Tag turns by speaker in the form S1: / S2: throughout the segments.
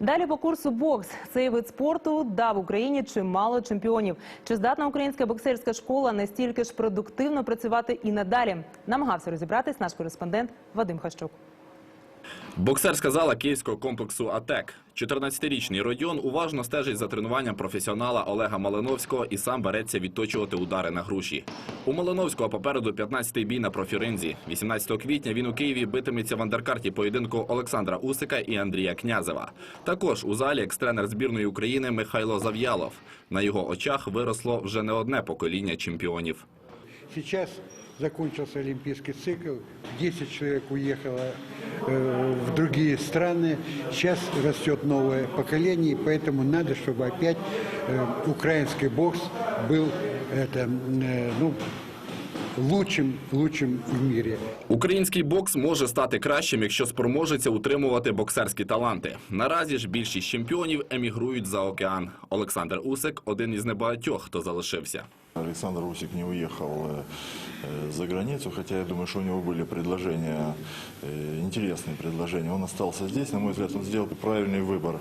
S1: Далі по курсу бокс. Цей вид спорту дав Україні чимало чемпіонів. Чи здатна українська боксерська школа настільки ж продуктивно працювати і надалі? Намагався розібратись наш кореспондент Вадим Хащук.
S2: Боксерська зала київського комплексу АТЕК. 14-річний Родіон уважно стежить за тренуванням професіонала Олега Малиновського і сам береться відточувати удари на груші. У Малиновського попереду 15-й бій на профіринзі. 18 квітня він у Києві битиметься в андеркарті поєдинку Олександра Усика і Андрія Князева. Також у залі екс-тренер збірної України Михайло Зав'ялов. На його очах виросло вже не одне покоління чемпіонів.
S3: Сейчас закончился олимпийский цикл, 10 человек уехало э, в другие страны, сейчас растет новое поколение, поэтому надо, чтобы опять э, украинский бокс был это, э, ну, лучшим, лучшим в мире.
S2: Український бокс може стати кращим, якщо спроможеться утримувати боксерські таланти. Наразі ж більшість чемпіонів емігрують за океан. Олександр Усик один із небагатьох, хто залишився.
S4: Олександр Усик не уехал э, э, за границу, хотя я думаю, что у него были предложения, э, интересные предложения. Он остался здесь, на мой взгляд, он сделал правильный выбор.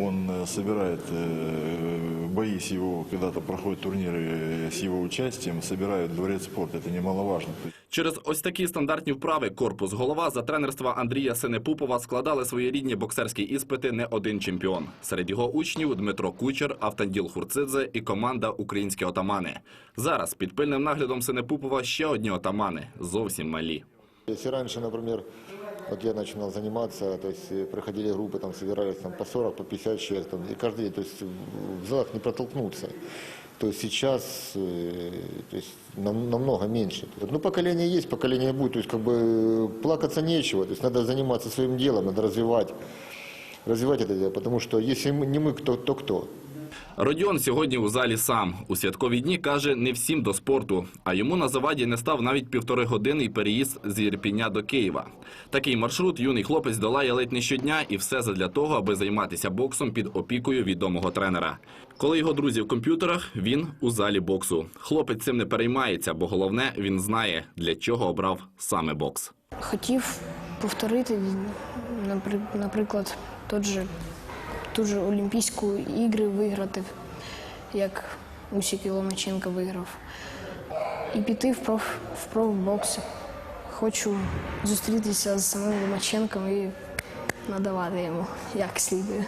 S4: Он э, собирает э, бои с его, когда-то проходят турниры с его участием, собирают дворец спорта, это немаловажно.
S2: Через ось такі стандартні вправи корпус голова за тренерства Андрія Синепупова складали свої рідні боксерські іспити не один чемпіон. Серед його учнів Дмитро Кучер, Автанділ Хурцидзе і команда Українські отамани. Зараз під пильним наглядом Синепупова ще одні отамани, зовсім малі.
S5: Если раньше, например, вот я начинал заниматься, то есть э, проходили группы, там собирались там, по 40, по 50 человек, там, и каждый день, то есть в- в залах не протолкнуться. То есть сейчас э, то есть, нам- намного меньше. Ну, поколение есть, поколение будет, то есть как бы э, плакаться нечего, то есть надо заниматься своим делом, надо развивать, развивать это дело, потому что если мы- не мы, кто, то кто?
S2: Родіон сьогодні у залі сам. У святкові дні каже не всім до спорту, а йому на заваді не став навіть півтори години переїзд з Єрпіня до Києва. Такий маршрут юний хлопець долає ледь не щодня і все задля того, аби займатися боксом під опікою відомого тренера. Коли його друзі в комп'ютерах, він у залі боксу. Хлопець цим не переймається, бо головне він знає, для чого обрав саме бокс.
S6: Хотів повторити, напри- наприклад, тот же, ту ж Олімпійську ігри виграти, як Усік і Ломаченко виграв. І піти в, проф, в профбокс. Хочу зустрітися з самим Ломаченком і надавати йому як слідує.